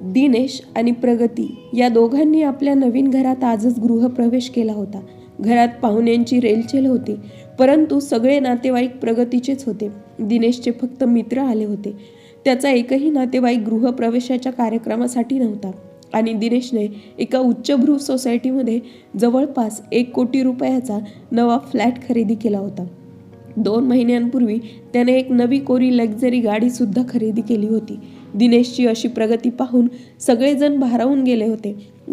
दिनेश आणि प्रगती या दोघांनी आपल्या नवीन घरात आजच गृहप्रवेश केला होता. घरात पाहुण्यांची रेलचेल होती परंतु सगळे नातेवाईक प्रगतीचेच होते. दिनेशचे फक्त मित्र आले होते. त्याचा एकही नातेवाईक गृहप्रवेशाच्या कार्यक्रमासाठी नव्हता आणि दिनेशने एका उच्चभ्रू सोसायटीमध्ये जवळपास एक कोटी रुपयाचा नवा फ्लॅट खरेदी केला होता. दोन महिन्यांपूर्वी त्याने एक नवी कोरी लक्झरी गाडीसुद्धा खरेदी केली होती. दिनेशची अशी प्रगती पाहून सगळेजण भारावून गेले होते.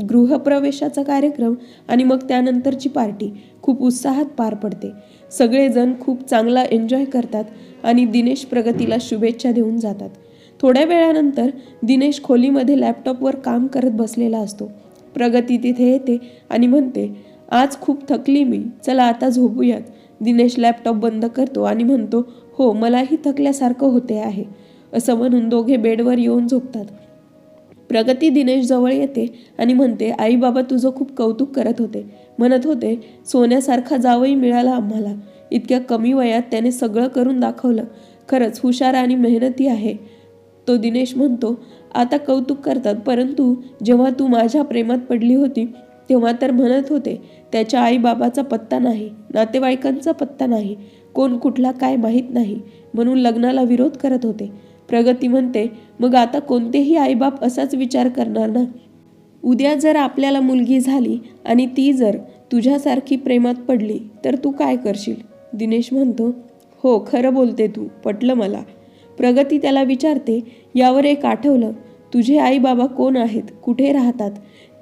गृहप्रवेशाचा कार्यक्रम आणि मग त्यानंतरची पार्टी खूप उत्साहात पार पडते. सगळेजण खूप चांगला एन्जॉय करतात आणि दिनेश प्रगतीला शुभेच्छा देऊन जातात. थोड्या वेळानंतर दिनेश खोलीमध्ये लॅपटॉपवर काम करत बसलेला असतो. प्रगती तिथे येते आणि म्हणते आज खूप थकली मी. चला आता झोपूयात. दिनेश लॅपटॉप बंद करतो आणि म्हणतो हो मलाही थकल्यासारखं होते आहे. असं म्हणून दोघे बेडवर येऊन झोपतात. प्रगती दिनेश जवळ येते आणि म्हणते आई बाबा तुझं खूप कौतुक करत होते. म्हणत होते सोन्यासारखा जावई मिळाला आम्हाला. इतक्या कमी वयात त्याने सगळं करून दाखवलं. खरंच हुशार आणि मेहनती आहे. तो दिनेश म्हणतो आता कौतुक करतात परंतु जेव्हा तू माझ्या प्रेमात पडली होती तेव्हा तर म्हणत होते त्याच्या आईबाबाचा पत्ता नाही नातेवाईकांचा पत्ता नाही कोण कुठला काय माहीत नाही. म्हणून लग्नाला विरोध करत होते. प्रगती म्हणते मग आता कोणतेही आईबाप असाच विचार करणार ना उद्या जर आपल्याला मुलगी झाली आणि ती जर तुझ्यासारखी प्रेमात पडली तर तू काय करशील? दिनेश म्हणतो हो खरं बोलते तू पटलं मला. प्रगती त्याला विचारते यावर एक आठवलं तुझे आई बाबा कोण आहेत कुठे राहतात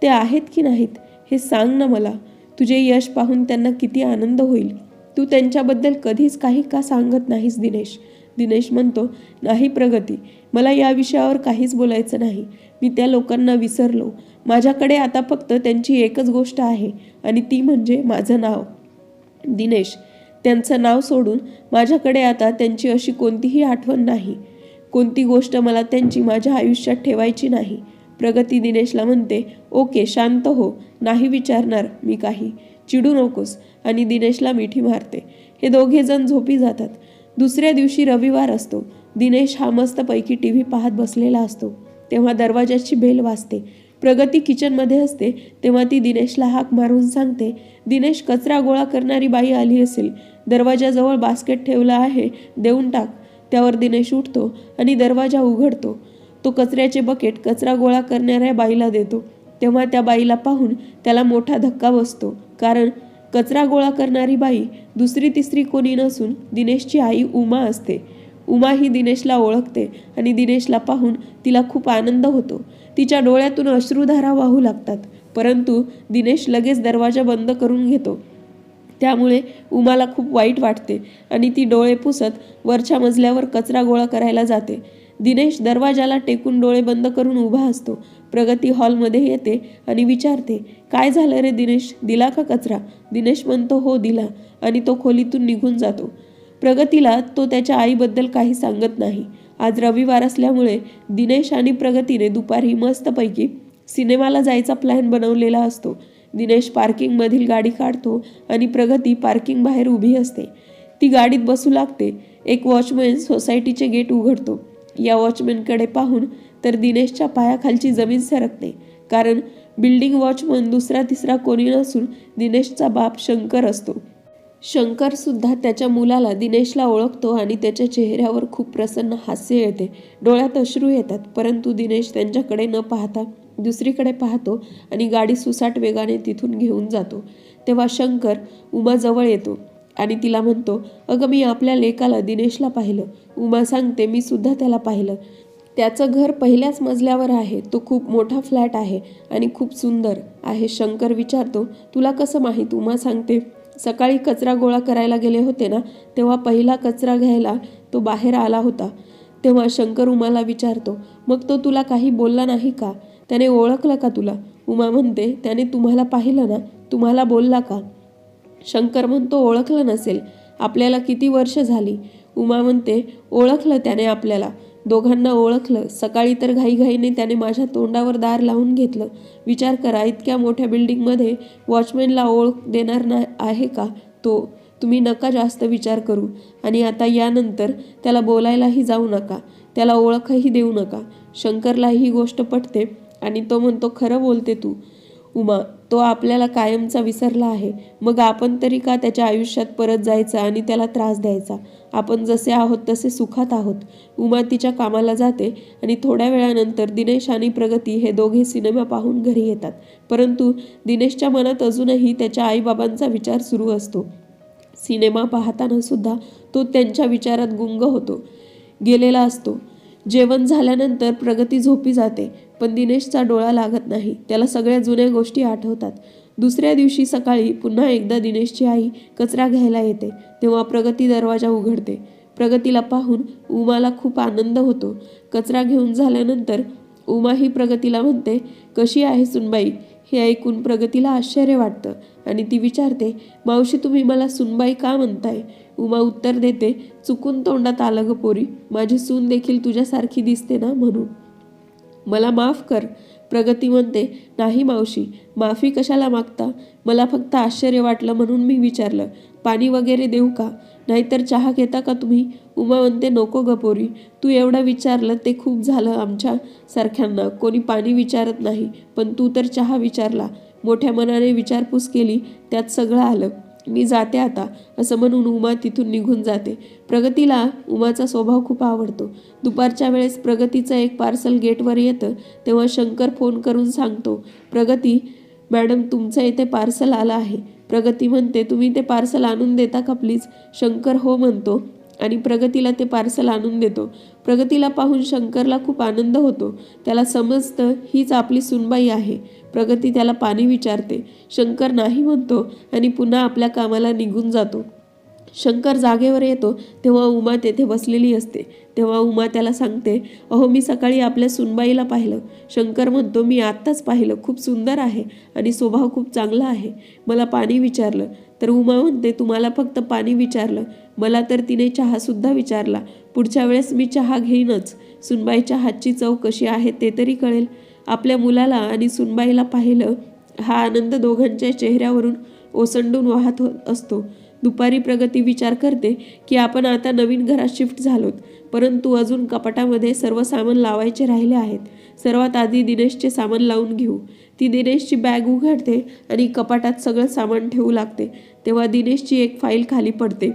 ते आहेत की नाहीत हे सांग ना मला. तुझे यश पाहून त्यांना किती आनंद होईल. तू त्यांच्याबद्दल कधीच काही का सांगत नाहीस दिनेश. दिनेश म्हणतो नाही प्रगती मला या विषयावर काहीच बोलायचं नाही. मी त्या लोकांना विसरलो. माझ्याकडे आता फक्त त्यांची एकच गोष्ट आहे आणि ती म्हणजे माझं नाव. दिनेश त्यांचं नाव सोडून माझ्याकडे आता त्यांची अशी कोणतीही आठवण नाही. कोणती गोष्ट मला त्यांची माझ्या आयुष्यात ठेवायची नाही. प्रगती दिनेशला म्हणते ओके शांत हो नाही विचारणार मी काही. चिडू नकोस. आणि दिनेशला मिठी मारते. हे दोघे जण झोपी जातात. दुसऱ्या दिवशी रविवार असतो. दिनेश हा मस्तपैकी टी व्ही पाहत बसलेला असतो. तेव्हा दरवाजाची बेल वाजते. प्रगती किचनमध्ये असते. तेव्हा ती दिनेशला हाक मारून सांगते दिनेश कचरा गोळा करणारी बाई आली असेल. दरवाजाजवळ बास्केट ठेवला आहे. देऊन टाक. त्यावर दिनेश उठतो आणि दरवाजा उघडतो. तो कचऱ्याचे बकेट कचरा गोळा करणाऱ्या बाईला देतो. तेव्हा त्या बाईला पाहून त्याला मोठा धक्का बसतो. कारण कचरा गोळा करणारी बाई दुसरी तिसरी कोणी नसून दिनेशची आई उमा असते. उमा ही दिनेशला ओळखते आणि दिनेशला पाहून तिला खूप आनंद होतो. तिच्या डोळ्यातून अश्रुधारा वाहू लागतात. परंतु दिनेश लगेच दरवाजा बंद करून घेतो. त्यामुळे उमाला खूप वाईट वाटते आणि ती डोळे पुसत वरच्या मजल्यावर कचरा गोळा करायला जाते. दिनेश दरवाजाला टेकून डोळे बंद करून उभा असतो. प्रगती हॉलमध्ये येते आणि विचारते काय झालं रे दिनेश? दिला का कचरा? दिनेश म्हणतो हो दिला. आणि तो खोलीतून निघून जातो. प्रगतीला तो त्याच्या आईबद्दल काही सांगत नाही. आज रविवार असल्यामुळे दिनेश आणि प्रगतीने दुपारी मस्तपैकी सिनेमाला जायचा प्लॅन बनवलेला असतो. दिनेश पार्किंगमधील गाडी काढतो आणि प्रगती पार्किंग बाहेर उभी असते. ती गाडीत बसू लागते. एक वॉचमॅन सोसायटीचे गेट उघडतो. या वॉचमॅनकडे पाहून तर दिनेशच्या पायाखालची जमीन सरकते. कारण बिल्डिंग वॉचमन दुसरा तिसरा कोणी नसून दिनेशचा बाप शंकर असतो. शंकर सुद्धा त्याच्या मुलाला दिनेशला ओळखतो आणि त्याच्या चेहऱ्यावर खूप प्रसन्न हास्य येते. डोळ्यात अश्रू येतात परंतु दिनेश त्यांच्याकडे न पाहता दुसरीकडे पाहतो आणि गाडी सुसाट वेगाने तिथून घेऊन जातो. तेव्हा शंकर उमाजवळ येतो. आणि तिला म्हणतो अगं मी आपल्या लेकाला दिनेशला पाहिलं. उमा सांगते मी सुद्धा त्याला पाहिलं. त्याचं घर पहिल्याच मजल्यावर आहे. तो खूप मोठा फ्लॅट आहे आणि खूप सुंदर आहे. शंकर विचारतो तुला कसं माहीत? उमा सांगते सकाळी कचरा गोळा करायला गेले होते ना तेव्हा पहिला कचरा घ्यायला तो बाहेर आला होता. तेव्हा शंकर उमाला विचारतो मग तो तुला काही बोलला नाही का? त्याने ओळखलं का तुला? उमा म्हणते त्याने तुम्हाला पाहिलं ना? तुम्हाला बोलला का? शंकर म्हणतो ओळखलं नसेल. आपल्याला किती वर्ष झाली? उमा म्हणते ओळखलं त्याने आपल्याला. दोघांना ओळखलं. सकाळी तर घाईघाईने त्याने माझ्या तोंडावर दार लावून घेतलं. विचार करा इतक्या मोठ्या बिल्डिंगमध्ये वॉचमॅनला ओळख देणार ना आहे का? तो तुम्ही नका जास्त विचार करू. आणि आता यानंतर त्याला बोलायलाही जाऊ नका. त्याला ओळखही देऊ नका. शंकरला ही गोष्ट पटते आणि तो म्हणतो खरं बोलते तू. उमा तो आपल्याला कायमचा विसरला आहे. मग आपण तरी का त्याच्या आयुष्यात परत जायचं आणि त्याला त्रास द्यायचा? आपण जसे आहोत तसे सुखात आहोत. उमा तिच्या कामाला जाते आणि थोड्या वेळानंतर दिनेश आणि प्रगती हे दोघे सिनेमा पाहून घरी येतात. परंतु दिनेशच्या मनात अजूनही त्याच्या आईबाबांचा विचार सुरू असतो. सिनेमा पाहताना सुद्धा तो त्यांच्या विचारात गुंग होतो. गेलेला असतो. जेवण झाल्यानंतर प्रगती झोपी जाते. पण दिनेशचा डोळा लागत नाही. त्याला सगळ्या जुन्या गोष्टी आठवतात. दुसऱ्या दिवशी सकाळी पुन्हा एकदा दिनेशची आई कचरा घ्यायला येते. तेव्हा प्रगती दरवाजा उघडते. प्रगतीला पाहून उमाला खूप आनंद होतो. कचरा घेऊन झाल्यानंतर उमा ही प्रगतीला म्हणते कशी आहे सुनबाई? हे ऐकून प्रगतीला आश्चर्य वाटतं आणि ती विचारते मावशी तुम्ही मला सुनबाई का म्हणताय? उमा उत्तर देते चुकून तोंडात आलं ग पोरी. माझी सून देखील तुझ्यासारखी दिसते ना म्हणून. मला माफ कर. प्रगती म्हणते नाही मावशी माफी कशाला मागता? मला फक्त आश्चर्य वाटलं म्हणून मी विचारलं पाणी वगैरे देऊ का? नाहीतर चहा घेता का तुम्ही उमा म्हणते नको गपोरी तू एवढं विचारलं ते खूप झालं आमच्या सारख्यांना. कोणी पाणी विचारत नाही पण तू तर चहा विचारला. मोठ्या मनाने विचारपूस केली त्यात सगळं आलं. मी जाते आता असं म्हणून उमा तिथून निघून जाते. प्रगतीला उमाचा स्वभाव खूप आवडतो. दुपारच्या वेळेस प्रगतीचं एक पार्सल गेटवर येतं तेव्हा शंकर फोन करून सांगतो प्रगती मॅडम तुमचं इथे पार्सल आलं आहे. प्रगती म्हणते तुम्ही ते पार्सल आणून देता का प्लीज? शंकर हो म्हणतो आणि प्रगतीला ते पार्सल आणून देतो. प्रगतीला पाहून शंकरला खूप आनंद होतो. त्याला समजतं हीच आपली सुनबाई आहे. प्रगती त्याला पाणी विचारते. शंकर नाही म्हणतो आणि पुन्हा आपल्या कामाला निघून जातो. शंकर जागेवर येतो तेव्हा उमा तेथे बसलेली असते. तेव्हा उमा त्याला सांगते अहो मी सकाळी आपल्या सुनबाईला पाहिलं. शंकर म्हणतो मी आत्ताच पाहिलं. खूप सुंदर आहे आणि स्वभाव खूप चांगला आहे. मला पाणी विचारलं. तर उमा म्हणते तुम्हाला फक्त पाणी विचारलं. मला तर तिने चहासुद्धा विचारला. पुढच्या वेळेस मी चहा घेईनच. सुनबाईच्या हातची चव कशी आहे ते तरी कळेल. आपल्या मुलाला आणि सुनबाईला पाहिलं हा आनंद दोघांच्या चेहऱ्यावरून ओसंडून वाहत हो- असतो. दुपारी प्रगती विचार करते की आपण आता नवीन घरात शिफ्ट झालोत परंतु अजून कपाटामध्ये सर्व सामान लावायचे राहिले आहेत. सर्वात आधी दिनेशचे सामान लावून घेऊ. ती दिनेशची बॅग उघडते आणि कपाटात सगळं सामान ठेवू लागते तेव्हा दिनेशची एक फाईल खाली पडते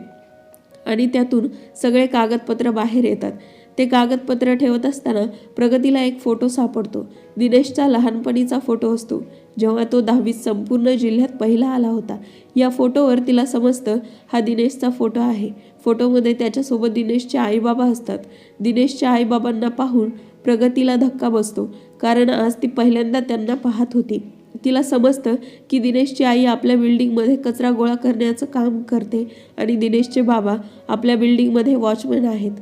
आणि त्यातून सगळे कागदपत्र बाहेर येतात. ते कागदपत्र ठेवत असताना प्रगतीला एक फोटो सापडतो. दिनेशचा लहानपणीचा फोटो असतो. जेव्हा तो दहावीत संपूर्ण जिल्ह्यात पहिला आला होता. या फोटोवर तिला समजतं हा दिनेशचा फोटो आहे. फोटोमध्ये त्याच्यासोबत दिनेशचे आईबाबा असतात. दिनेशच्या आईबाबांना पाहून प्रगतीला धक्का बसतो. कारण आज ती पहिल्यांदा त्यांना पाहत होती. तिला समजतं की दिनेशची आई आपल्या बिल्डिंगमध्ये कचरा गोळा करण्याचं काम करते आणि दिनेशचे बाबा आपल्या बिल्डिंगमध्ये वॉचमॅन आहेत.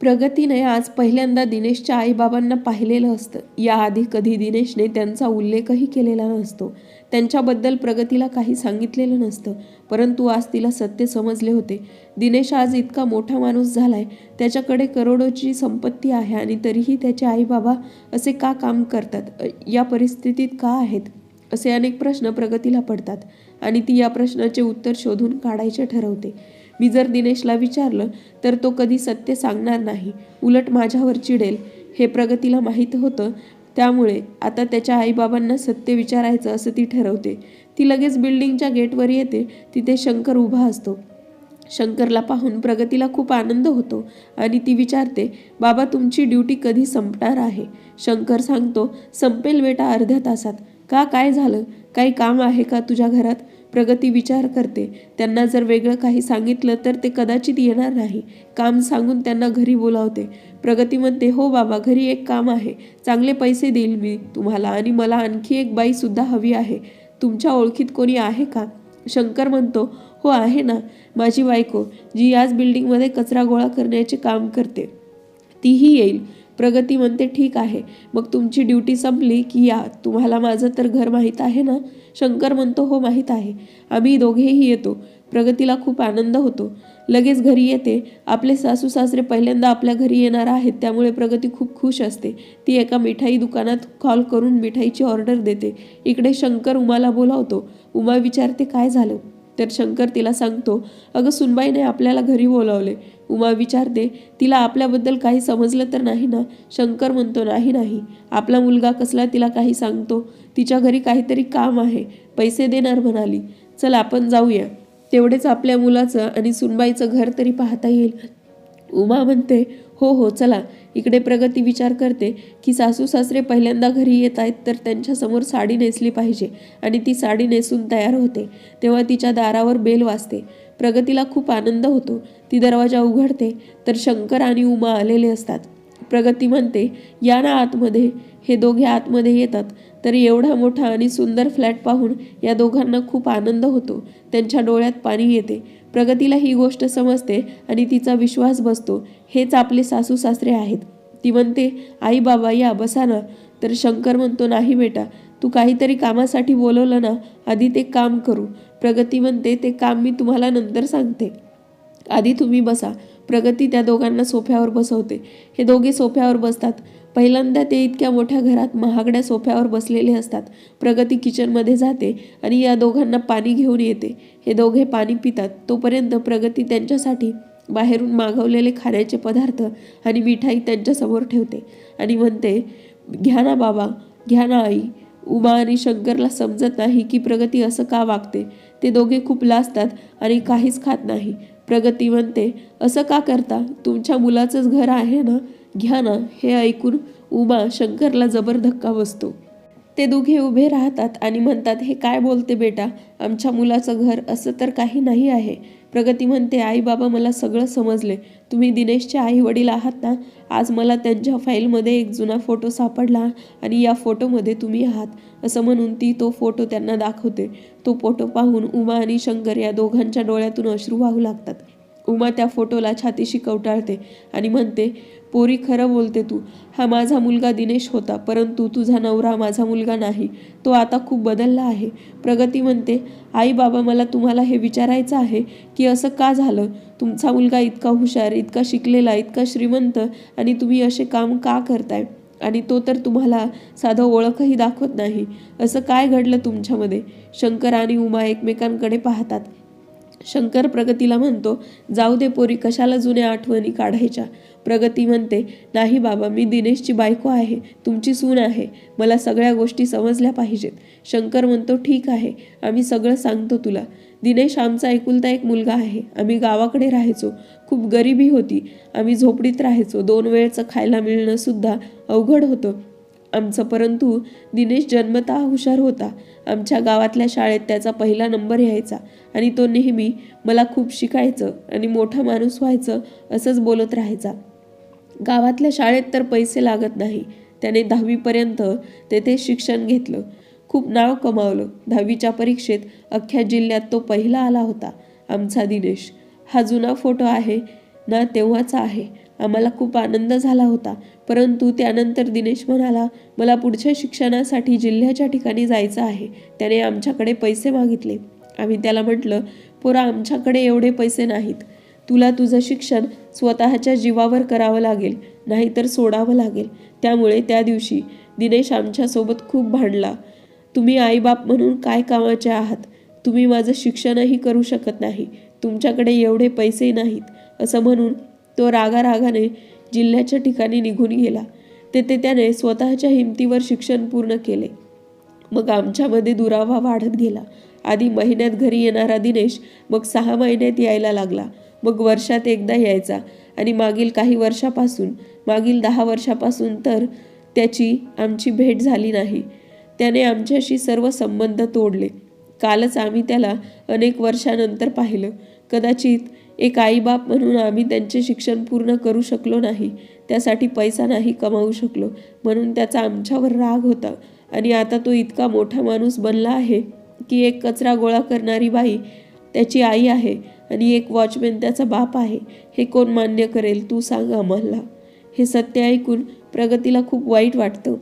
प्रगतीने आज पहिल्यांदा दिनेशच्या आईबाबांना पाहिलेलं असतं. याआधी कधी दिनेशने त्यांचा उल्लेखही केलेला नसतो. त्यांच्याबद्दल प्रगतीला काही सांगितलेलं नसतं परंतु आज तिला सत्य समजले होते. दिनेश आज इतका मोठा माणूस झालाय त्याच्याकडे करोडोची संपत्ती आहे आणि तरीही त्याचे आईबाबा असे का काम करतात? या परिस्थितीत का आहेत? असे अनेक प्रश्न प्रगतीला पडतात आणि ती या प्रश्नाचे उत्तर शोधून काढायचे ठरवते. मी जर दिनेशला विचारलं तर तो कधी सत्य सांगणार नाही. उलट माझ्यावर चिडेल. हे प्रगतीला माहीत होतं. त्यामुळे आता त्याच्या आईबाबांना सत्य विचारायचं असं ती ठरवते. ती लगेच बिल्डिंगच्या गेटवर येते. तिथे शंकर उभा असतो. शंकरला पाहून प्रगतीला खूप आनंद होतो आणि ती विचारते बाबा तुमची ड्युटी कधी संपणार आहे? शंकर सांगतो संपेल बेटा अर्ध्या तासात. का? काय झालं? काही काम आहे का तुझ्या घरात? प्रगती विचार करते. त्यांना जर वेगळं काही सांगितलं तर ते कदाचित येणार नाही. काम सांगून त्यांना घरी बोलावते. प्रगती म्हणते हो बाबा घरी एक काम आहे. चांगले पैसे देईल मी तुम्हाला आणि मला आणखी एक बाईसुद्धा हवी आहे. तुमच्या ओळखीत कोणी आहे का? शंकर म्हणतो हो आहे ना. माझी बायको जी याच बिल्डिंगमध्ये कचरा गोळा करण्याचे काम करते. तीही येईल. प्रगती म्हणते ठीक आहे. मग तुमची ड्युटी संपली की या. तुम्हाला माझं तर घर माहीत आहे ना? शंकर म्हणतो हो माहीत आहे. आम्ही दोघेही येतो. प्रगतीला खूप आनंद होतो. लगेच घरी येते. आपले सासू सासरे पहिल्यांदा आपल्या घरी येणार आहेत त्यामुळे प्रगती खूप खुश असते. ती एका मिठाई दुकानात कॉल करून मिठाईची ऑर्डर देते. इकडे शंकर उमाला बोलावतो. उमा विचारते काय झालं? तर शंकर तिला सांगतो अगं सुनबाईने आपल्याला घरी बोलावले. उमा विचारते तिला आपल्याबद्दल काही समजलं तर नाही ना? शंकर म्हणतो नाही नाही. आपला मुलगा कसला तिला काही सांगतो? तिच्या घरी काहीतरी काम आहे. पैसे देणार म्हणाली. चल आपण जाऊया. तेवढेच आपल्या मुलाचं आणि सुनबाईचं घर तरी पाहता येईल. उमा म्हणते हो हो चला. इकडे प्रगती विचार करते की सासू सासरे पहिल्यांदा घरी येत आहेत तर त्यांच्यासमोर साडी नेसली पाहिजे आणि ती साडी नेसून तयार होते. तेव्हा तिच्या दारावर बेल वाजते. प्रगतीला खूप आनंद होतो. ती दरवाजा उघडते तर शंकर आणि उमा आलेले असतात. प्रगती म्हणते या ना आतमध्ये. हे दोघे आतमध्ये येतात. तर एवढा मोठा आणि सुंदर फ्लॅट पाहून या दोघांना खूप आनंद होतो. त्यांच्या डोळ्यात पाणी येते. प्रगतीला ही गोष्ट समजते आणि तिचा विश्वास बसतो. हेच आपले सासू सासरे आहेत. ती म्हणते आई बाबा या बसा ना. तर शंकर म्हणतो नाही बेटा तू काहीतरी कामासाठी बोलवलं ना आधी ते काम करू. प्रगती म्हणते ते काम मी तुम्हाला नंतर सांगते. आधी तुम्ही बसा. प्रगती त्या दोघांना सोफ्यावर बसवते. हे दोघे सोफ्यावर बसतात. पहिल्यांदा ते इतक्या मोठ्या घरात महागड्या सोफ्यावर बसलेले असतात. प्रगती किचनमध्ये जाते आणि या दोघांना पाणी घेऊन येते. हे दोघे पाणी पितात. तोपर्यंत प्रगती त्यांच्यासाठी बाहेरून मागवलेले खाण्याचे पदार्थ आणि मिठाई त्यांच्यासमोर ठेवते आणि म्हणते घ्या ना बाबा घ्या ना आई. उमा आणि शंकरला समजत नाही की प्रगती असं का वागते. ते दोघे खूप लाजतात आणि काहीच खात नाही. प्रगती म्हणते असं का करता? तुमच्या मुलाचंच घर आहे ना? घ्या ना हे ऐकून उमा शंकरला जबर धक्का बसतो. ते दोघे उभे राहतात आणि म्हणतात हे काय बोलते बेटा? आमच्या मुलाचं घर असं तर काही नाही आहे. प्रगती म्हणते आई बाबा मला सगळं समजले. तुम्ही दिनेशचे आई वडील आहात ना? आज मला त्यांच्या फाईलमध्ये एक जुना फोटो सापडला आणि या फोटोमध्ये तुम्ही आहात. असं म्हणून ती तो फोटो त्यांना दाखवते. तो फोटो पाहून उमा आणि शंकर या दोघांच्या डोळ्यातून अश्रू वाहू लागतात. उमा त्या फोटोला छातीशी कवटाळते आणि म्हणते पोरी खरं बोलते तू. हा माझा मुलगा दिनेश होता परंतु तुझा नवरा माझा मुलगा नाही. तो आता खूप बदलला आहे. प्रगती म्हणते आई बाबा मला तुम्हाला हे विचारायचं आहे की असं का झालं? तुमचा मुलगा इतका हुशार इतका शिकलेला इतका श्रीमंत आणि तुम्ही असे काम का करताय? आणि तो तर तुम्हाला साधं ओळखही दाखवत नाही. असं काय घडलं तुमच्यामध्ये? शंकर आणि उमा एकमेकांकडे पाहतात. शंकर प्रगतीला म्हणतो जाऊ दे पोरी कशाला जुन्या आठवणी काढायच्या? प्रगती म्हणते नाही बाबा मी दिनेशची बायको आहे तुमची सून आहे मला सगळ्या गोष्टी समजल्या पाहिजेत. शंकर म्हणतो ठीक आहे आम्ही सगळं सांगतो तुला. दिनेश आमचा एकुलता एक मुलगा आहे आम्ही गावाकडे राहायचो खूप गरिबी होती आम्ही झोपडीत राहायचो दोन वेळचं खायला मिळणं सुद्धा अवघड होतं. आमचं. परंतु दिनेश जन्मतः हुशार होता. आमच्या गावातल्या शाळेत त्याचा पहिला नंबर यायचा आणि तो नेहमी मला खूप शिकायचं आणि मोठा माणूस व्हायचं असंच बोलत राहायचा. गावातल्या शाळेत तर पैसे लागत नाही. त्याने दहावीपर्यंत तेथे शिक्षण घेतलं. खूप नाव कमावलं. दहावीच्या परीक्षेत अख्ख्या जिल्ह्यात तो पहिला आला होता. आमचा दिनेश. हा जुना फोटो आहे ना तेव्हाचा आहे. आम्हाला खूप आनंद झाला होता. परंतु त्यानंतर दिनेश म्हणाला मला पुढच्या शिक्षणासाठी जिल्ह्याच्या ठिकाणी जायचं आहे. त्याने आमच्याकडे पैसे मागितले. आम्ही त्याला म्हटलं पोरा आमच्याकडे एवढे पैसे नाहीत. तुला तुझं शिक्षण स्वतःच्या जीवावर करावं लागेल नाहीतर सोडावं लागेल. त्यामुळे त्या दिवशी दिनेश आमच्यासोबत खूप भांडला. तुम्ही आईबाप म्हणून काय कामाचे आहात? तुम्ही माझं शिक्षणही करू शकत नाही. तुमच्याकडे एवढे पैसे नाहीत. असं म्हणून तो रागारागाने जिल्ह्याच्या ठिकाणी निघून गेला. तेथे त्याने स्वतःच्या हिमतीवर शिक्षण पूर्ण केले. मग आमच्यामध्ये दुरावा वाढत गेला. आधी महिन्यात घरी येणारा दिनेश मग सहा महिन्यात यायला लागला. मग वर्षात एकदा यायचा आणि मागील काही वर्षापासून मागील दहा वर्षापासून तर त्याची आमची भेट झाली नाही. त्याने आमच्याशी सर्व संबंध तोडले. कालच आम्ही त्याला अनेक वर्षानंतर पाहिलं. कदाचित एक आईबाप म्हणून आम्ही त्यांचे शिक्षण पूर्ण करू शकलो नाही त्यासाठी पैसा नाही कमावू शकलो म्हणून त्याचा आमच्यावर राग होता. आणि आता तो इतका मोठा माणूस बनला आहे की एक कचरा गोळा करणारी बाई त्याची आई आहे आणि एक वॉचमॅन त्याचा बाप आहे. हे कोण मान्य करेल तू सांग आम्हाला. हे सत्य ऐकून प्रगतीला खूप वाईट वाटतं.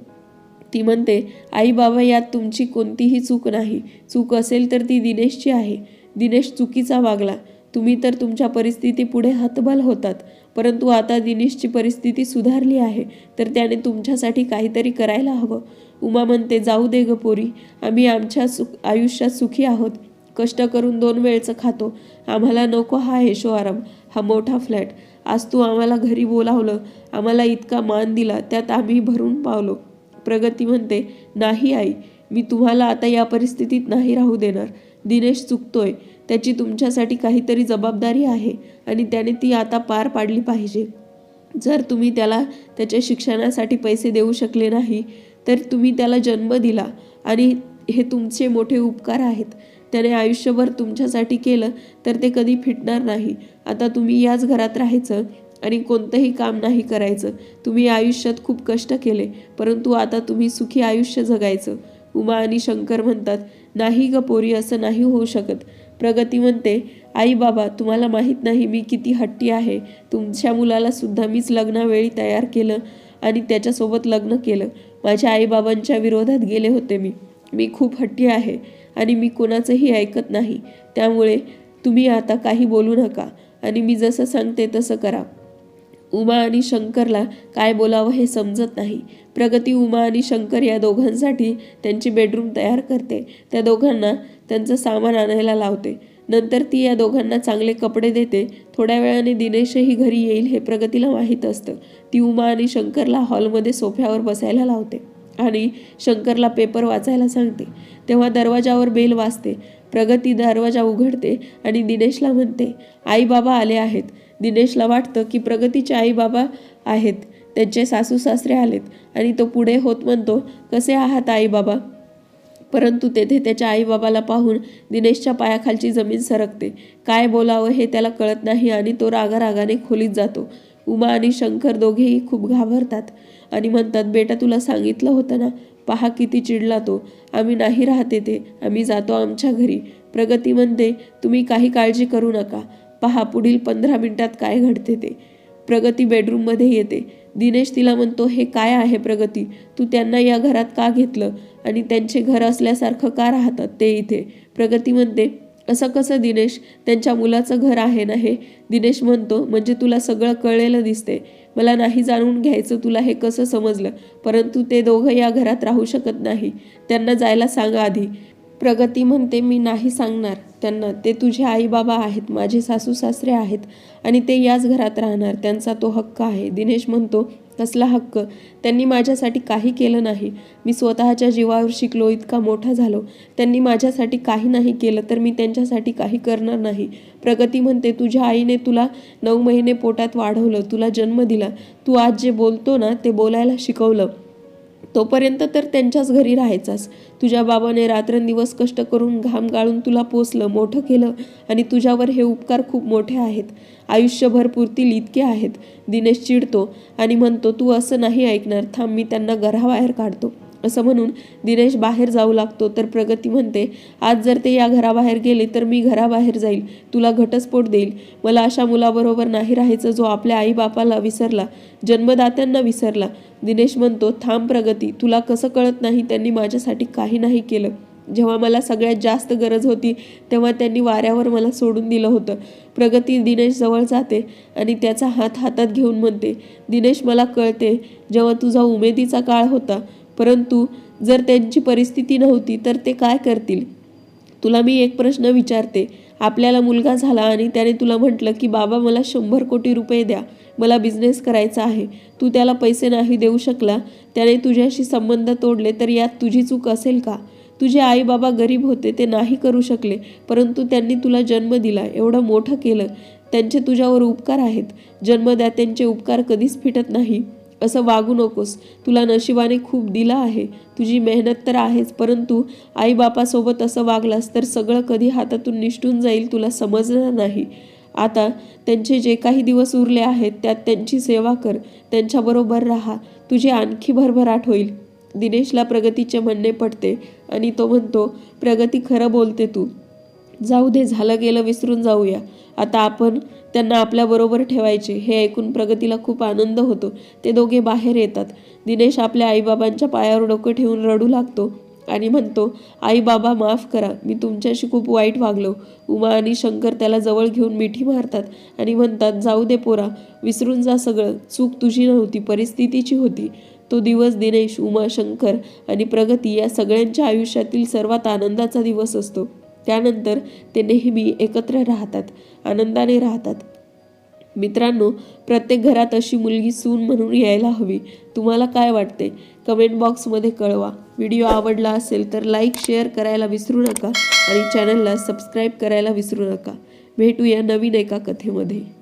ती म्हणते आई बाबा यात तुमची कोणतीही चूक नाही. चूक असेल तर ती दिनेशची आहे. दिनेश चुकीचा वागला. तुम्ही तर तुमच्या परिस्थितीपुढे हतबल होतात परंतु आता दिनेशची परिस्थिती सुधारली आहे तर त्याने तुमच्यासाठी काहीतरी करायला हवं. उमा म्हणते जाऊ दे ग पोरी आम्ही आमच्या सुख आयुष्यात सुखी आहोत. कष्ट करून दोन वेळचं खातो. आम्हाला नको हा हेशो आराम हा मोठा फ्लॅट. आज तू आम्हाला घरी बोलावलं आम्हाला इतका मान दिला त्यात आम्ही भरून पावलो. प्रगती म्हणते नाही आई मी तुम्हाला आता या परिस्थितीत नाही राहू देणार. दिनेश चुकतोय. त्याची तुमच्यासाठी काहीतरी जबाबदारी आहे आणि त्याने ती आता पार पाडली पाहिजे. जर तुम्ही त्याला त्याच्या शिक्षणासाठी पैसे देऊ शकले नाही तर तुम्ही त्याला जन्म दिला आणि हे तुमचे मोठे उपकार आहेत. त्याने आयुष्यभर तुमच्यासाठी केलं तर ते कधी फिटणार नाही. आता तुम्ही याच घरात राहायचं आणि कोणतंही काम नाही करायचं. तुम्ही आयुष्यात खूप कष्ट केले परंतु आता तुम्ही सुखी आयुष्य जगायचं. उमा आणि शंकर म्हणतात नाही ग पोरी असं नाही होऊ शकत. प्रगती म्हणते आई बाबा तुम्हाला माहीत नाही मी किती हट्टी आहे. तुमच्या मुलाला सुद्धा मीच लग्नावेळी तयार केलं आणि त्याच्यासोबत लग्न केलं. माझ्या आईबाबांच्या विरोधात गेले होते मी. मी खूप हट्टी आहे आणि मी कोणाचंही ऐकत नाही. त्यामुळे तुम्ही आता काही बोलू नका आणि मी जसं सांगते तसं करा. उमा आणि शंकरला काय बोलावं हे समजत नाही. प्रगती उमा आणि शंकर या दोघांसाठी त्यांची बेडरूम तयार करते. त्या दोघांना त्यांचं सामान आणायला लावते. नंतर ती या दोघांना चांगले कपडे देते. थोड्या वेळाने दिनेशही घरी येईल हे प्रगतीला माहीत असतं. ती उमा आणि शंकरला हॉलमध्ये सोफ्यावर बसायला लावते आणि शंकरला पेपर वाचायला सांगते. तेव्हा दरवाजावर बेल वाजते. प्रगती दरवाजा उघडते आणि दिनेशला म्हणते आई बाबा आले आहेत. दिनेशला वाटतं की प्रगतीचे आई बाबा आहेत. त्यांचे सासू सासरे आलेत आणि तो पुढे होत म्हणतो कसे आहात आई बाबा? परंतु तेथे त्याच्या आईबाबाला पाहून दिनेशच्या पायाखालची जमीन सरकते. काय बोलावं हे त्याला कळत नाही आणि तो रागारागाने खोलीत जातो. उमा आणि शंकर दोघेही खूप घाबरतात आणि म्हणतात बेटा तुला सांगितलं होतं ना? पहा किती चिडला तो. आम्ही नाही राहते ते आम्ही जातो आमच्या घरी. प्रगती म्हणते तुम्ही काही काळजी करू नका. पहा पुढील पंधरा मिनिटात काय घडते ते. प्रगती बेडरूममध्ये येते. दिनेश तिला म्हणतो हे काय आहे प्रगती? तू त्यांना या घरात का घेतलं? आणि त्यांचे घर असल्यासारखं का राहतात ते इथे? प्रगती म्हणते असं कसं दिनेश? त्यांच्या मुलाचं घर आहे ना हे? दिनेश म्हणतो म्हणजे तुला सगळं कळलेलं दिसते. मला नाही जाणून घ्यायचं तुला हे कसं समजलं परंतु ते दोघं या घरात राहू शकत नाही. त्यांना जायला सांगा आधी. प्रगती म्हणते मी नाही सांगणार त्यांना. ते तुझे आईबाबा आहेत माझे सासू सासरे आहेत आणि ते याच घरात राहणार. त्यांचा तो हक्क आहे. दिनेश म्हणतो कसला हक्क? त्यांनी माझ्यासाठी काही केलं नाही. मी स्वतःच्या जीवावर शिकलो इतका मोठा झालो. त्यांनी माझ्यासाठी काही नाही केलं तर मी त्यांच्यासाठी काही करणार नाही. प्रगती म्हणते तुझ्या आईने तुला नऊ महिने पोटात वाढवलं तुला जन्म दिला. तू आज जे बोलतो ना ते बोलायला शिकवलं. तोपर्यंत तर त्यांच्याच घरी राहायचास. तुझ्या बाबाने रात्रंदिवस कष्ट करून घाम गाळून तुला पोचलं मोठं केलं आणि तुझ्यावर हे उपकार खूप मोठे आहेत. आयुष्यभर पुरतील इतके आहेत. दिनेश चिडतो आणि म्हणतो तू असं नाही ऐकणार. थांब मी त्यांना घराबाहेर काढतो. असं म्हणून दिनेश बाहेर जाऊ लागतो. तर प्रगती म्हणते आज जर ते या घराबाहेर गेले तर मी घराबाहेर जाईल. तुला घटस्फोट देईल. मला अशा मुलाबरोबर नाही राहायचं जो आपल्या आईबापाला विसरला जन्मदात्यांना विसरला. दिनेश म्हणतो थांब प्रगती तुला कसं कळत नाही त्यांनी माझ्यासाठी काही नाही केलं. जेव्हा मला सगळ्यात जास्त गरज होती तेव्हा त्यांनी वाऱ्यावर मला सोडून दिलं होतं. प्रगती दिनेश जवळ जाते आणि त्याचा हात हातात घेऊन म्हणते दिनेश मला कळते जेव्हा तुझा उमेदीचा काळ होता परंतु जर त्यांची परिस्थिती नव्हती तर ते काय करतील? तुला मी एक प्रश्न विचारते. आपल्याला मुलगा झाला आणि त्याने तुला म्हटलं की बाबा मला शंभर कोटी रुपये द्या. मला बिझनेस करायचा आहे. तू त्याला पैसे नाही देऊ शकला. त्याने तुझ्याशी संबंध तोडले तर यात तुझी चूक असेल का? तुझे आई बाबा गरीब होते ते नाही करू शकले. परंतु त्यांनी तुला जन्म दिला. एवढं मोठं केलं. त्यांचे तुझ्यावर उपकार आहेत. जन्मदात्यांचे उपकार कधीच फिटत नाही. असं वागू नकोस. तुला नशिबाने खूप दिलं आहे. तुझी मेहनत तर आहेच परंतु आईबापासोबत असं वागलास तर सगळं कधी हातातून निष्ठून जाईल तुला समजणार नाही. आता त्यांचे जे काही दिवस उरले आहेत त्यात त्यांची सेवा कर. त्यांच्याबरोबर राहा. तुझी आणखी भरभराट होईल. दिनेशला प्रगतीचे म्हणणे पडते आणि तो म्हणतो प्रगती खरं बोलते तू. जाऊ दे झालं गेलं विसरून जाऊया. आता आपण त्यांना आपल्याबरोबर ठेवायचे हे ऐकून प्रगतीला खूप आनंद होतो. ते दोघे बाहेर येतात. दिनेश आपल्या आईबाबांच्या पायावर डोकं ठेवून रडू लागतो आणि म्हणतो आई बाबा माफ करा. मी तुमच्याशी खूप वाईट वागलो. उमा आणि शंकर त्याला जवळ घेऊन मिठी मारतात आणि म्हणतात जाऊ दे पोरा विसरून जा सगळं. चूक तुझी नव्हती परिस्थितीची होती. तो दिवस दिनेश उमा शंकर आणि प्रगती या सगळ्यांच्या आयुष्यातील सर्वात आनंदाचा दिवस असतो. त्यानंतर ते नेहमी एकत्र राहतात आनंदाने राहतात. मित्रांनो प्रत्येक घरात अशी मुलगी सून म्हणून यायला हवी. तुम्हाला काय वाटते? कमेंट बॉक्समध्ये कळवा. व्हिडिओ आवडला असेल तर लाईक शेअर करायला विसरू नका आणि चॅनलला सबस्क्राईब करायला विसरू नका. भेटूया नवीन एका कथेमध्ये.